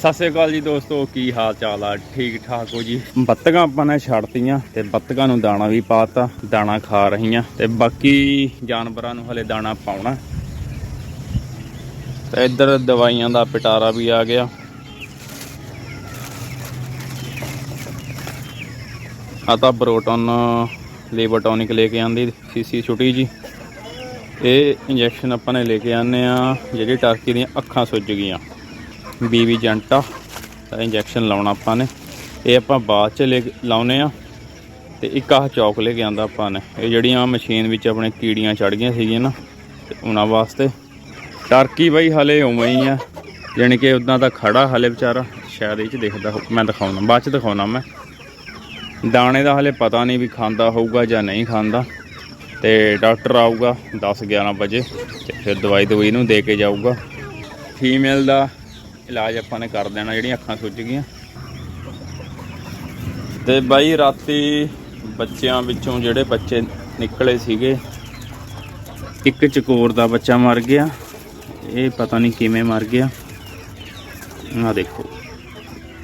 ਸਤਿ ਸ੍ਰੀ ਅਕਾਲ ਜੀ ਦੋਸਤੋ, ਕੀ ਹਾਲ ਚਾਲ ਆ? ਠੀਕ ਠਾਕ ਹੋ ਜੀ? ਬੱਤਕਾਂ ਆਪਾਂ ਨੇ ਛੱਡਤੀਆਂ ਤੇ ਬੱਤਕਾਂ ਨੂੰ ਦਾਣਾ ਵੀ ਪਾਤਾ, ਦਾਣਾ ਖਾ ਰਹੀਆਂ ਤੇ ਬਾਕੀ ਜਾਨਵਰਾਂ ਨੂੰ ਹਲੇ ਦਾਣਾ ਪਾਉਣਾ। ਤੇ ਇੱਧਰ ਦਵਾਈਆਂ ਦਾ ਪਟਾਰਾ ਵੀ ਆ ਗਿਆ। ਆ ਤਾਂ ਬਰੋਟਨ, ਲੇਬਰ ਟੌਨਿਕ ਲੈ ਕੇ ਆਂਦੀ, ਸੀਸੀ ਛੁੱਟੀ ਜੀ। ਇਹ ਇੰਜੈਕਸ਼ਨ ਆਪਾਂ ਨੇ ਲੈ ਕੇ ਆਨੇ ਆ, ਜਿਹੜੀ ਟਰਕੀ ਦੀਆਂ ਅੱਖਾਂ ਸੁੱਜ ਗਈਆਂ। ਬੀਵੀ ਜੰਟਾ ਦਾ ਇੰਜੈਕਸ਼ਨ ਲਾਉਣਾ ਆਪਾਂ ਨੇ। ਇਹ ਆਪਾਂ ਬਾਅਦ ਚ ਲੈ ਕੇ- ਲਾਉਨੇ ਆ ਤੇ ਇੱਕ ਆਹ ਚੌਕ ਲੈ ਕੇ ਆਂਦਾ ਆਪਾਂ ਨੇ। ਇਹ ਜਿਹੜੀਆਂ ਮਸ਼ੀਨ ਵਿੱਚ ਆਪਣੇ ਕੀੜੀਆਂ ਚੜ ਗਈਆਂ ਸੀਗੀਆਂ ਨਾ, ਤੇ ਉਹਨਾਂ ਵਾਸਤੇ। ਟਰਕੀ ਬਈ ਹਲੇ ਉਵੇਂ ਹੀ ਆ, ਜਾਣੀ ਕਿ ਉਦਾਂ ਤਾਂ ਖੜਾ ਹਲੇ ਵਿਚਾਰਾ, ਸ਼ਾਇਦ ਇਹ ਚ ਦਿਖਦਾ ਮੈਂ ਦਿਖਾਉਣਾ, ਬਾਅਦ ਚ ਦਿਖਾਉਣਾ ਮੈਂ। ਦਾਣੇ ਦਾ ਹਲੇ ਪਤਾ ਨਹੀਂ ਵੀ ਖਾਂਦਾ ਹੋਊਗਾ ਜਾਂ ਨਹੀਂ ਖਾਂਦਾ, ਤੇ ਡਾਕਟਰ ਆਊਗਾ 10 11 ਵਜੇ, ਤੇ ਫਿਰ ਦਵਾਈ ਦਵਾਈ ਨੂੰ ਦੇ ਕੇ ਜਾਊਗਾ। ਫੀਮੇਲ ਦਾ ਇਲਾਜ ਆਪਾਂ ਨੇ ਕਰ ਦੇਣਾ, ਜਿਹੜੀਆਂ ਅੱਖਾਂ ਸੁੱਜ ਗਈਆਂ। ਤੇ ਬਾਈ ਰਾਤੀ ਬੱਚਿਆਂ ਵਿੱਚੋਂ ਜਿਹੜੇ ਬੱਚੇ ਨਿਕਲੇ ਸੀਗੇ, ਇੱਕ ਚਕੋਰ ਦਾ ਬੱਚਾ ਮਰ ਗਿਆ। ਇਹ ਪਤਾ ਨਹੀਂ ਕਿਵੇਂ ਮਰ ਗਿਆ। ਆ ਦੇਖੋ।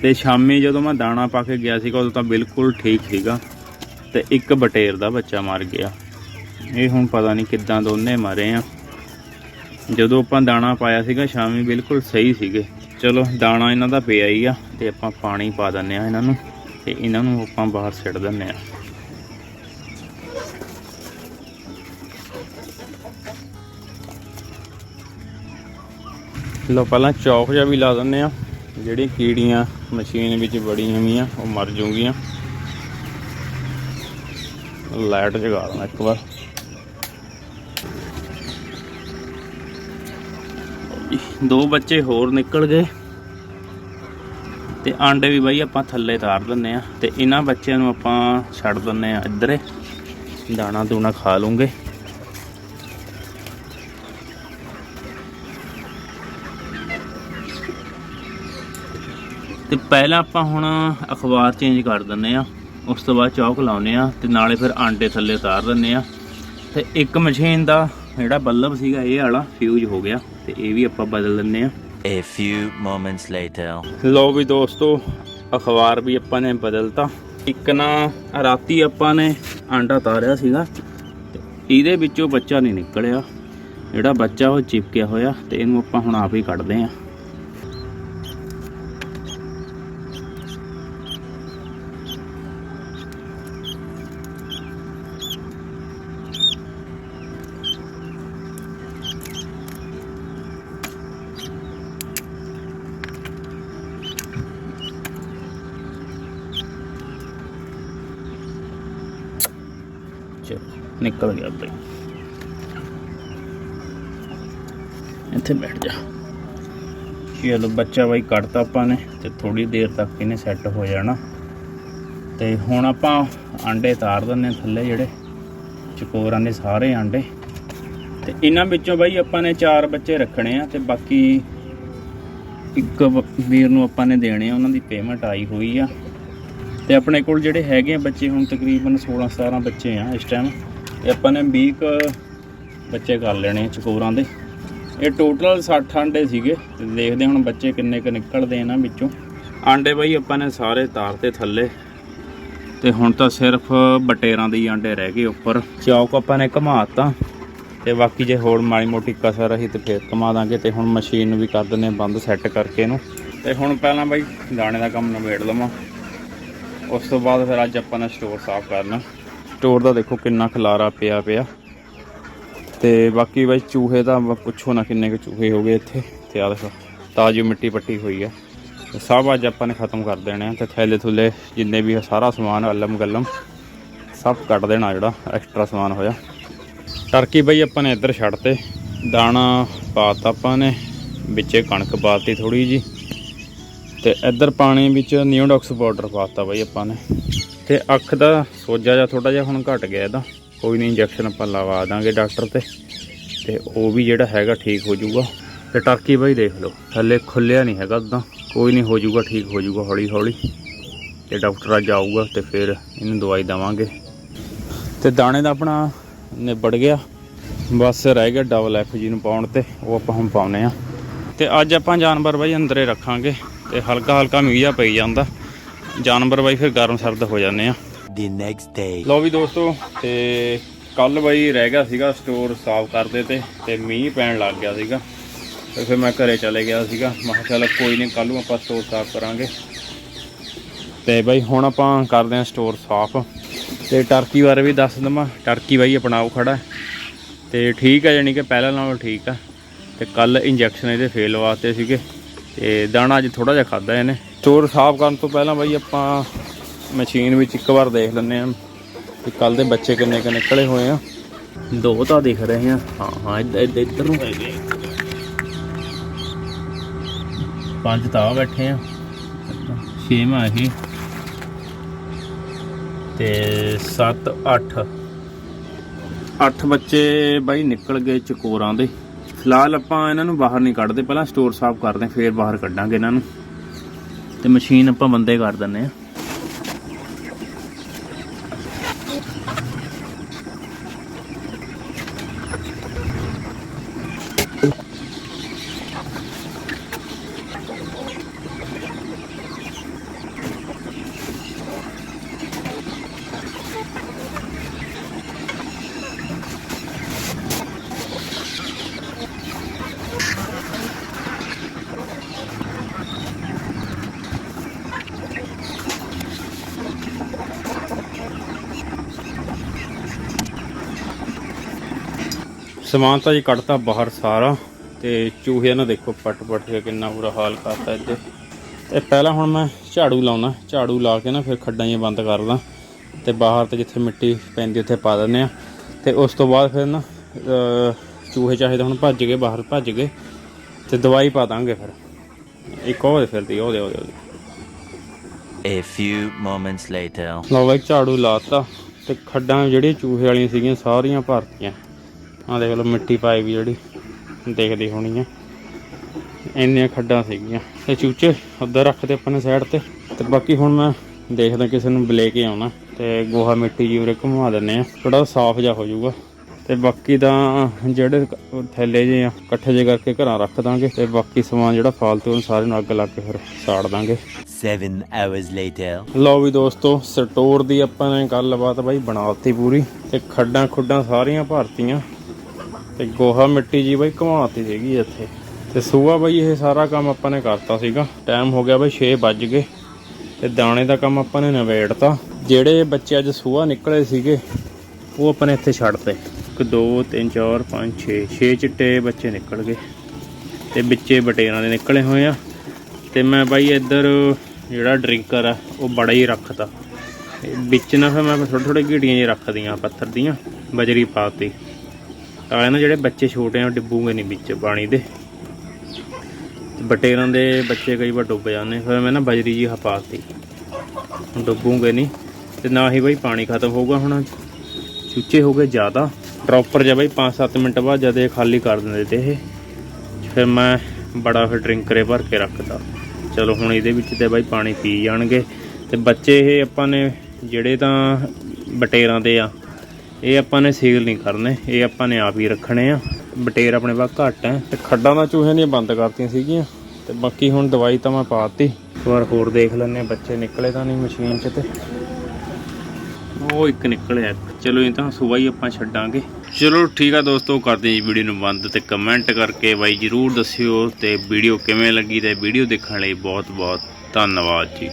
ਤੇ ਸ਼ਾਮੀ ਜਦੋਂ ਮੈਂ ਦਾਣਾ ਪਾ ਕੇ ਗਿਆ ਸੀਗਾ, ਉਦੋਂ ਤਾਂ ਬਿਲਕੁਲ ਠੀਕ ਸੀਗਾ। ਤੇ ਇੱਕ ਬਟੇਰ ਦਾ ਬੱਚਾ ਮਰ ਗਿਆ। ਇਹ ਹੁਣ ਪਤਾ ਨਹੀਂ ਕਿੱਦਾਂ ਦੋਨੇ ਮਰੇ ਆ। ਜਦੋਂ ਆਪਾਂ ਦਾਣਾ ਪਾਇਆ ਸੀਗਾ, ਸ਼ਾਮੀ ਬਿਲਕੁਲ ਸਹੀ ਸੀਗੇ। ਚਲੋ, ਦਾਣਾ ਇਹਨਾਂ ਦਾ ਪਿਆ ਹੀ ਆ ਤੇ ਆਪਾਂ ਪਾਣੀ ਪਾ ਦਿੰਨੇ ਆ ਇਹਨਾਂ ਨੂੰ ਤੇ ਇਹਨਾਂ ਨੂੰ ਆਪਾਂ ਬਾਹਰ ਛੱਡ ਦਿੰਨੇ ਆ ਲੋ ਪਹਿਲਾਂ ਚੌਕ ਜਿਹਾ ਵੀ ਲਾ ਦਿੰਨੇ ਆ ਜਿਹੜੀ ਕੀੜੀਆਂ ਮਸ਼ੀਨ ਵਿੱਚ ਬੜੀਆਂ ਵੀਆਂ ਉਹ ਮਰ ਜੂਗੀਆਂ ਲਾਈਟ ਜਗਾ ਦੇਣਾ ਇੱਕ ਵਾਰ। ਦੋ ਬੱਚੇ ਹੋਰ ਨਿਕਲ ਗਏ। ਤੇ ਆਂਡੇ ਵੀ ਬਾਈ ਆਪਾਂ ਥੱਲੇ ਤਾਰ ਦਿੰਨੇ ਆ। ਤੇ ਇਹਨਾਂ ਬੱਚਿਆਂ ਨੂੰ ਆਪਾਂ ਛੱਡ ਦਿੰਨੇ ਆ ਇੱਧਰੇ। ਦਾਣਾ ਦੂਣਾ ਖਾ ਲੂੰਗੇ। ਤੇ ਪਹਿਲਾਂ ਆਪਾਂ ਹੁਣ ਅਖਬਾਰ ਚੇਂਜ ਕਰ ਦਿੰਨੇ ਆ। ਉਸ ਤੋਂ ਬਾਅਦ ਚੌਕ ਲਾਉਨੇ ਆ। ਤੇ ਨਾਲੇ ਫਿਰ ਆਂਡੇ ਥੱਲੇ ਉਤਾਰ ਦਿੰਨੇ ਆ। ਤੇ ਇੱਕ ਮਸ਼ੀਨ ਦਾ ਜਿਹੜਾ ਬੱਲਬ ਸੀਗਾ ਇਹ ਵਾਲਾ ਫਿਊਜ਼ ਹੋ ਗਿਆ ਤੇ ਇਹ ਵੀ ਆਪਾਂ ਬਦਲ ਦਿੰਨੇ ਆ A few moments later. ਲਓ ਵੀ ਦੋਸਤੋ ਅਖਬਾਰ ਵੀ ਆਪਾਂ ਨੇ ਬਦਲਤਾ। ਇੱਕ ਨਾ ਰਾਤੀ ਆਪਾਂ ਨੇ ਆਂਡਾ ਤਾਰਿਆ ਸੀਗਾ ਇਹਦੇ ਵਿੱਚੋਂ ਬੱਚਾ ਨਹੀਂ ਨਿਕਲਿਆ। ਜਿਹੜਾ ਬੱਚਾ ਉਹ ਚਿਪਕਿਆ ਹੋਇਆ ਤੇ ਇਹਨੂੰ ਆਪਾਂ ਹੁਣ ਆਪ ਹੀ ਕੱਢਦੇ ਆਂ ਨਿਕਲ ਗਿਆ ਬਈ। ਇੱਥੇ ਬੈਠ ਜਾ। ਚਲੋ ਬੱਚਾ ਬਾਈ ਕੱਢਤਾ ਆਪਾਂ ਨੇ ਤੇ ਥੋੜੀ ਦੇਰ ਤੱਕ ਇਹਨੇ ਸੈੱਟ ਹੋ ਜਾਣਾ। ਤੇ ਹੁਣ ਆਪਾਂ ਆਂਡੇ ਤਾਰ ਦਿੰਨੇ ਥੱਲੇ ਜਿਹੜੇ। ਚਕੋਰਾਂ ਦੇ ਸਾਰੇ ਆਂਡੇ। ਤੇ ਇਹਨਾਂ ਵਿੱਚੋਂ ਬਾਈ ਆਪਾਂ ਨੇ ਚਾਰ ਬੱਚੇ ਰੱਖਣੇ ਆ ਤੇ ਬਾਕੀ ਇੱਕ ਵੀਰ ਨੂੰ ਆਪਾਂ ਨੇ ਦੇਣੇ ਆ, ਉਹਨਾਂ ਦੀ ਪੇਮੈਂਟ ਆਈ ਹੋਈ ਆ। ਤੇ ਆਪਣੇ ਕੋਲ ਜਿਹੜੇ ਹੈਗੇ ਆ ਬੱਚੇ ਹੁਣ ਤਕਰੀਬਨ 16 17 ਬੱਚੇ ਆ ਇਸ ਟਾਈਮ ਇਹ ਆਪਾਂ ਨੇ 20 ਕੁ ਬੱਚੇ ਕਰ ਲੈਣੇ ਆ ਚਕੋਰਾਂ ਦੇ। ਇਹ ਟੋਟਲ 60 ਆਂਡੇ ਸੀਗੇ ਤੇ ਦੇਖਦੇ ਹੁਣ ਬੱਚੇ ਕਿੰਨੇ ਕੁ ਨਿਕਲਦੇ ਇਹਨਾਂ ਵਿੱਚੋਂ। ਆਂਡੇ ਬਾਈ ਆਪਾਂ ਨੇ ਸਾਰੇ ਤਾਰ ਤੇ ਥੱਲੇ। ਤੇ ਹੁਣ ਤਾਂ ਸਿਰਫ ਬਟੇਰਾਂ ਦੇ ਹੀ ਆਂਡੇ ਰਹਿ ਗਏ ਉੱਪਰ। ਚੌਕ ਆਪਾਂ ਨੇ ਘਮਾਤਾ ਤੇ ਬਾਕੀ ਜੇ ਹੋਰ ਮਾੜੀ ਮੋਟੀ ਕਸਰ ਰਹੀ ਤੇ ਫੇਰ ਘਮਾ ਦਾਂਗੇ ਤੇ ਹੁਣ ਮਸ਼ੀਨ ਨੂੰ ਵੀ ਕਰ ਦਿੰਦੇ ਹਾਂ ਬੰਦ ਸੈੱਟ ਕਰਕੇ ਇਹਨੂੰ। ਤੇ ਹੁਣ ਪਹਿਲਾਂ ਬਾਈ ਦਾਣੇ ਦਾ ਕੰਮ ਨਿਬੇੜ ਲਵਾਂ। ਉਸ ਤੋਂ ਬਾਅਦ ਫਿਰ ਅੱਜ ਆਪਾਂ ਨੇ ਸਟੋਰ ਸਾਫ਼ ਕਰਨਾ। ਸਟੋਰ ਦਾ ਦੇਖੋ ਕਿੰਨਾ ਖਲਾਰਾ ਪਿਆ ਪਿਆ। ਤੇ ਬਾਕੀ ਬਾਈ ਚੂਹੇ ਦਾ ਪੁੱਛੋ ਨਾ ਕਿੰਨੇ ਕੁ ਚੂਹੇ ਹੋ ਗਏ ਇੱਥੇ। ਤੇ ਆ ਦੇਖੋ, ਤਾਜ਼ੀ ਮਿੱਟੀ ਪੱਟੀ ਹੋਈ ਹੈ ਸਭ ਅੱਜ ਆਪਾਂ ਨੇ ਖਤਮ ਕਰ ਦੇਣੇ ਆ। ਤੇ ਥੈਲੇ ਥੁੱਲੇ ਜਿੰਨੇ ਵੀ ਸਾਰਾ ਸਮਾਨ, ਅਲਮ ਗਲਮ, ਸਭ ਕੱਢ ਦੇਣਾ ਜਿਹੜਾ ਐਕਸਟਰਾ ਸਮਾਨ ਹੋਇਆ। ਟਰਕੀ ਬਈ ਆਪਾਂ ਨੇ ਇੱਧਰ ਛੱਡ ਤੇ ਦਾਣਾ ਪਾਤਾ ਆਪਾਂ ਨੇ, ਵਿੱਚੇ ਕਣਕ ਪਾਤੀ ਥੋੜੀ ਜੀ ਤੇ ਇੱਧਰ ਪਾਣੀ ਵਿੱਚ ਨਿਊਡੌਕਸ ਪਾਊਡਰ ਪਾਤਾ ਬਾਈ ਆਪਾਂ ਨੇ। ਤੇ ਅੱਖ ਦਾ ਸੋਜਾ ਜਿਹਾ ਥੋੜਾ ਜਿਹਾ ਹੁਣ ਘਟ ਗਿਆ ਇਹਦਾ। ਕੋਈ ਨਹੀਂ ਇੰਜੈਕਸ਼ਨ ਆਪਾਂ ਲਵਾ ਦਾਂਗੇ ਡਾਕਟਰ ਤੇ। ਤੇ ਉਹ ਵੀ ਜਿਹੜਾ ਹੈਗਾ ਠੀਕ ਹੋ ਜਾਊਗਾ। ਤੇ ਟਰਕੀ ਬਾਈ ਦੇਖ ਲਓ, ਥੱਲੇ ਖੁੱਲਿਆ ਨਹੀਂ ਹੈਗਾ ਉਦਾਂ ਕੋਈ ਨਹੀਂ ਹੋ ਜਾਊਗਾ, ਠੀਕ ਹੋ ਜਾਊਗਾ ਹੌਲੀ ਹੌਲੀ। ਤੇ ਡਾਕਟਰ ਅੱਜ ਆਊਗਾ ਤੇ ਫਿਰ ਇਹਨੂੰ ਦਵਾਈ ਦਵਾਂਗੇ। ਤੇ ਦਾਣੇ ਦਾ ਆਪਣਾ ਨਿਬੜ ਗਿਆ। ਬਸ ਰਹਿ ਗਿਆ ਡਬਲ ਐਫ ਜੀ ਨੂੰ ਪਾਉਣ ਤੇ, ਉਹ ਆਪਾਂ ਹੁਣ ਪਾਉਨੇ ਆ ਤੇ ਅੱਜ ਆਪਾਂ ਜਾਨਵਰ ਬਾਈ ਅੰਦਰੇ ਰੱਖਾਂਗੇ। ਤੇ ਹਲਕਾ ਹਲਕਾ ਮੀਂਹ ਜਿਹਾ ਪਈ ਜਾਂਦਾ। ਜਾਨਵਰ ਬਾਈ ਫਿਰ ਗਰਮ ਸਰਦ ਹੋ ਜਾਂਦੇ ਆ। The next day. ਲੋ ਵੀ ਦੋਸਤੋ ਤੇ ਕੱਲ ਬਾਈ ਰਹਿ ਗਿਆ ਸੀਗਾ ਸਟੋਰ ਸਾਫ਼ ਕਰਦੇ ਤੇ ਤੇ ਮੀਂਹ ਪੈਣ ਲੱਗ ਗਿਆ ਸੀਗਾ। ਤੇ ਫਿਰ ਮੈਂ ਘਰੇ ਚਲੇ ਗਿਆ ਸੀਗਾ। ਮੈਂ ਚੱਲ ਕੋਈ ਨਹੀਂ ਕੱਲ ਨੂੰ ਆਪਾਂ ਸਟੋਰ ਸਾਫ਼ ਕਰਾਂਗੇ। ਤੇ ਬਾਈ ਹੁਣ ਆਪਾਂ ਕਰਦੇ ਹਾਂ ਸਟੋਰ ਸਾਫ਼। ਤੇ ਟਰਕੀ ਬਾਰੇ ਵੀ ਦੱਸ ਦਵਾਂ। ਟਰਕੀ ਬਾਈ ਅਪਣਾਓ ਖੜਾ। ਤੇ ਠੀਕ ਹੈ ਯਾਨੀ ਕਿ ਪਹਿਲਾਂ ਨਾਲੋਂ ਠੀਕ ਆ। ਤੇ ਕੱਲ ਇੰਜੈਕਸ਼ਨ ਇਹਦੇ ਫੇਲ ਵਾਸਤੇ ਸੀਗੇ। ਤੇ ਦਾਣਾ ਅੱਜ ਥੋੜਾ ਜਿਹਾ ਖਾਦਾ ਇਹਨੇ। ਚੋਰ ਸਾਫ਼ ਕਰਨ ਤੋਂ ਪਹਿਲਾਂ ਬਾਈ ਆਪਾਂ ਮਸ਼ੀਨ ਵਿੱਚ ਇੱਕ ਵਾਰ ਦੇਖ ਲੈਂਦੇ ਆ ਕਿ ਕੱਲ ਦੇ ਬੱਚੇ ਕਿੰਨੇ ਕੁ ਨਿਕਲੇ ਹੋਏ ਆ। ਦੋ ਤਾਂ ਦਿਖ ਰਹੇ ਆ। ਹਾਂ ਹਾਂ ਇੱਧਰ ਇੱਧਰ ਇੱਧਰ ਨੂੰ। ਹੈਗੇ ਪੰਜ ਤਾਂ ਬੈਠੇ ਆ। ਛੇਵਾਂ ਇਹ ਤੇ 7 8 8 ਬੱਚੇ ਬਾਈ ਨਿਕਲ ਗਏ ਚਕੋਰਾਂ ਦੇ। ਲਾਲ ਆਪਾਂ ਇਹਨਾਂ ਨੂੰ ਬਾਹਰ ਨਹੀਂ ਕੱਢਦੇ ਪਹਿਲਾਂ ਸਟੋਰ ਸਾਫ਼ ਕਰਦੇ ਹਾਂ, ਫੇਰ ਬਾਹਰ ਕੱਢਾਂਗੇ ਇਹਨਾਂ ਨੂੰ। ਤੇ ਮਸ਼ੀਨ ਆਪਾਂ ਬੰਦੇ ਕਰ ਦਿੰਨੇ ਆ ਸਮਾਨ ਤਾਂ ਜੀ ਕੱਢਤਾ ਬਾਹਰ ਸਾਰਾ ਤੇ ਚੂਹੇ ਨਾ ਦੇਖੋ ਪਟ ਪਟ ਕੇ ਕਿੰਨਾ ਬੁਰਾ ਹਾਲ ਕਰਤਾ ਇੱਥੇ। ਤੇ ਪਹਿਲਾਂ ਹੁਣ ਮੈਂ ਝਾੜੂ ਲਾਉਣਾ ਝਾੜੂ ਲਾ ਕੇ ਨਾ ਫਿਰ ਖੱਡਾਂ ਜਿਹੀਆਂ ਬੰਦ ਕਰਦਾ ਤੇ ਬਾਹਰ ਤੇ ਜਿੱਥੇ ਮਿੱਟੀ ਪੈਂਦੀ ਉੱਥੇ ਪਾ ਦਿੰਦੇ ਆ ਤੇ ਉਸ ਤੋਂ ਬਾਅਦ ਫਿਰ ਨਾ ਚੂਹੇ ਚਾਹੇ ਤਾਂ ਹੁਣ ਭੱਜ ਗਏ ਬਾਹਰ ਭੱਜ ਗਏ ਤੇ ਦਵਾਈ ਪਾ ਦਾਂਗੇ ਫਿਰ। ਇੱਕ ਉਹ ਫਿਰਦੀ ਉਹਦੇ ਉਹਦੇ ਉਹਦੇ A few moments later. ਲਓ ਬਾਈ ਝਾੜੂ ਲਾਤਾ ਤੇ ਖੱਡਾਂ ਜਿਹੜੀਆਂ ਚੂਹੇ ਵਾਲੀਆਂ ਸੀਗੀਆਂ ਸਾਰੀਆਂ ਭਰਤੀਆਂ। ਆਹ ਦੇਖ ਲਓ ਮਿੱਟੀ ਪਾਈ ਵੀ ਜਿਹੜੀ ਦੇਖਦੀ ਹੋਣੀ ਆ। ਇੰਨੀਆਂ ਖੱਡਾਂ ਸੀਗੀਆਂ। ਤੇ ਚੂਚੇ ਉੱਧਰ ਰੱਖਦੇ ਆਪਾਂ ਨੇ ਸਾਈਡ ਤੇ। ਤੇ ਬਾਕੀ ਹੁਣ ਮੈਂ ਦੇਖਦਾ ਕਿਸੇ ਨੂੰ ਲੈ ਕੇ ਆਉਣਾ। ਤੇ ਗੋਹਾ ਮਿੱਟੀ ਜੀ ਉਰੇ ਘੁਮਾ ਦਿੰਨੇ ਆ। ਥੋੜਾ ਸਾਫ਼ ਜਿਹਾ ਹੋ ਜਾਊਗਾ। ਤੇ ਬਾਕੀ ਤਾਂ ਜਿਹੜੇ ਥੈਲੇ ਜੇ ਆ ਇਕੱਠੇ ਜੇ ਕਰਕੇ ਘਰਾਂ ਰੱਖ ਦਾਂਗੇ। ਤੇ ਬਾਕੀ ਸਮਾਨ ਜਿਹੜਾ ਫਾਲਤੂ ਉਹਨੂੰ ਸਾਰੇ ਨੂੰ ਅੱਗ ਲਾ ਕੇ ਫਿਰ ਸਾੜ ਦਾਂਗੇ। Seven hours later. ਲਓ ਵੀ ਦੋਸਤੋ ਸਟੋਰ ਦੀ ਆਪਾਂ ਨੇ ਗੱਲਬਾਤ ਬਾਈ ਬਣਾਤੀ ਪੂਰੀ। ਤੇ ਖੱਡਾਂ ਖੁੱਡਾਂ ਸਾਰੀਆਂ ਭਰਤੀਆਂ। ਤੇ ਗੋਹਾ ਮਿੱਟੀ ਜੀ ਬਾਈ ਘਮਾਤੀ ਸੀਗੀ ਇੱਥੇ। ਤੇ ਸੂਆ ਬਾਈ ਇਹ ਸਾਰਾ ਕੰਮ ਆਪਾਂ ਨੇ ਕਰਤਾ ਸੀਗਾ। ਟਾਈਮ ਹੋ ਗਿਆ ਬਾਈ 6 ਵੱਜ ਗਏ। ਤੇ ਦਾਣੇ ਦਾ ਕੰਮ ਆਪਾਂ ਨੇ ਨਵੇੜਤਾ ਜਿਹੜੇ ਬੱਚੇ ਅੱਜ ਸੂਆ ਨਿਕਲੇ ਸੀਗੇ, ਉਹ ਆਪਾਂ ਨੇ ਇੱਥੇ ਛੱਡਤੇ। 1 2 3 4 5 6 6 ਚਿੱਟੇ ਬੱਚੇ ਨਿਕਲ ਗਏ। ਤੇ ਵਿੱਚੇ ਬਟੇਰਾਂ ਦੇ ਨਿਕਲੇ ਹੋਏ ਆ। ਤੇ ਮੈਂ ਬਾਈ ਇੱਧਰ ਜਿਹੜਾ ਡਰਿੰਕਰ ਆ, ਉਹ ਬੜਾ ਹੀ ਰੱਖਤਾ। ਤੇ ਵਿੱਚ ਨਾ ਫਿਰ ਮੈਂ ਥੋੜੇ ਥੋੜੇ ਘੀਟੀਆਂ ਜਿਹੀਆਂ ਰੱਖਦੀਆਂ ਪੱਥਰ ਦੀਆਂ, ਬਜਰੀ ਪਾਤੀ ਤਾਂ ਨਾ ਜਿਹੜੇ ਬੱਚੇ ਛੋਟੇ ਆ, ਉਹ ਡਿੱਬੂਗੇ ਨਹੀਂ ਵਿੱਚ ਪਾਣੀ ਦੇ। ਬਟੇਰਾਂ ਦੇ ਬੱਚੇ ਕਈ ਵਾਰ ਡੁੱਬ ਜਾਂਦੇ, ਫਿਰ ਮੈਂ ਨਾ ਬਜਰੀ ਜੀ ਹਪਾਤੀ ਡੁੱਬੂਗੇ ਨਹੀਂ ਤੇ ਨਾ ਹੀ ਬਾਈ ਪਾਣੀ ਖਤਮ ਹੋਊਗਾ ਹੁਣ। ਚੂਚੇ ਹੋ ਗਏ ਜ਼ਿਆਦਾ। ਪ੍ਰੋਪਰ ਜਿਹਾ ਬਾਈ 5-7 ਮਿੰਟ ਬਾਅਦ ਜਦ ਇਹ ਖਾਲੀ ਕਰ ਦਿੰਦੇ ਤੇ ਇਹ। ਫਿਰ ਮੈਂ ਬੜਾ ਫਿਰ ਡਰਿੰਕਰੇ ਭਰ ਕੇ ਰੱਖਦਾ ਚਲੋ ਹੁਣ ਇਹਦੇ ਵਿੱਚ ਤੇ ਬਾਈ ਪਾਣੀ ਪੀ ਜਾਣਗੇ। ਤੇ ਬੱਚੇ ਇਹ ਆਪਾਂ ਨੇ ਜਿਹੜੇ ਤਾਂ ਬਟੇਰਾਂ ਦੇ ਆ ਇਹ ਆਪਾਂ ਨੇ ਸੀਲ ਨਹੀਂ ਕਰਨੇ, ਇਹ ਆਪਾਂ ਨੇ ਆਪ ਹੀ ਰੱਖਣੇ ਆ। ਬਟੇਰ ਆਪਣੇ ਬਾਅਦ ਘੱਟ ਹੈ ਤੇ ਖੱਡਾਂ ਦਾ ਚੂਹੇ ਦੀਆਂ ਬੰਦ ਕਰਤੀਆਂ ਸੀਗੀਆਂ ਤੇ ਬਾਕੀ ਹੁਣ ਦਵਾਈ ਤਾਂ ਮੈਂ ਪਾਤੀ। ਇੱਕ ਵਾਰ ਹੋਰ ਦੇਖ ਲੈਣੇ ਬੱਚੇ ਨਿਕਲੇ ਤਾਂ ਨਹੀਂ ਮਸ਼ੀਨ 'ਚ ਤੇ। ਉਹ ਇੱਕ ਨਿਕਲਿਆ, ਚਲੋ ਇਹ ਤਾਂ ਸੁਬਾਹ ਹੀ ਆਪਾਂ ਛੱਡਾਂਗੇ। ਚਲੋ ਠੀਕ ਆ ਦੋਸਤੋ ਕਰਦੇ ਜੀ ਵੀਡੀਓ ਨੂੰ ਬੰਦ ਤੇ ਕਮੈਂਟ ਕਰਕੇ ਬਾਈ ਜਰੂਰ ਦੱਸਿਓ ਤੇ ਵੀਡੀਓ ਕਿਵੇਂ ਲੱਗੀ ਤੇ ਵੀਡੀਓ ਦੇਖਣ ਲਈ ਬਹੁਤ ਬਹੁਤ ਧੰਨਵਾਦ ਜੀ।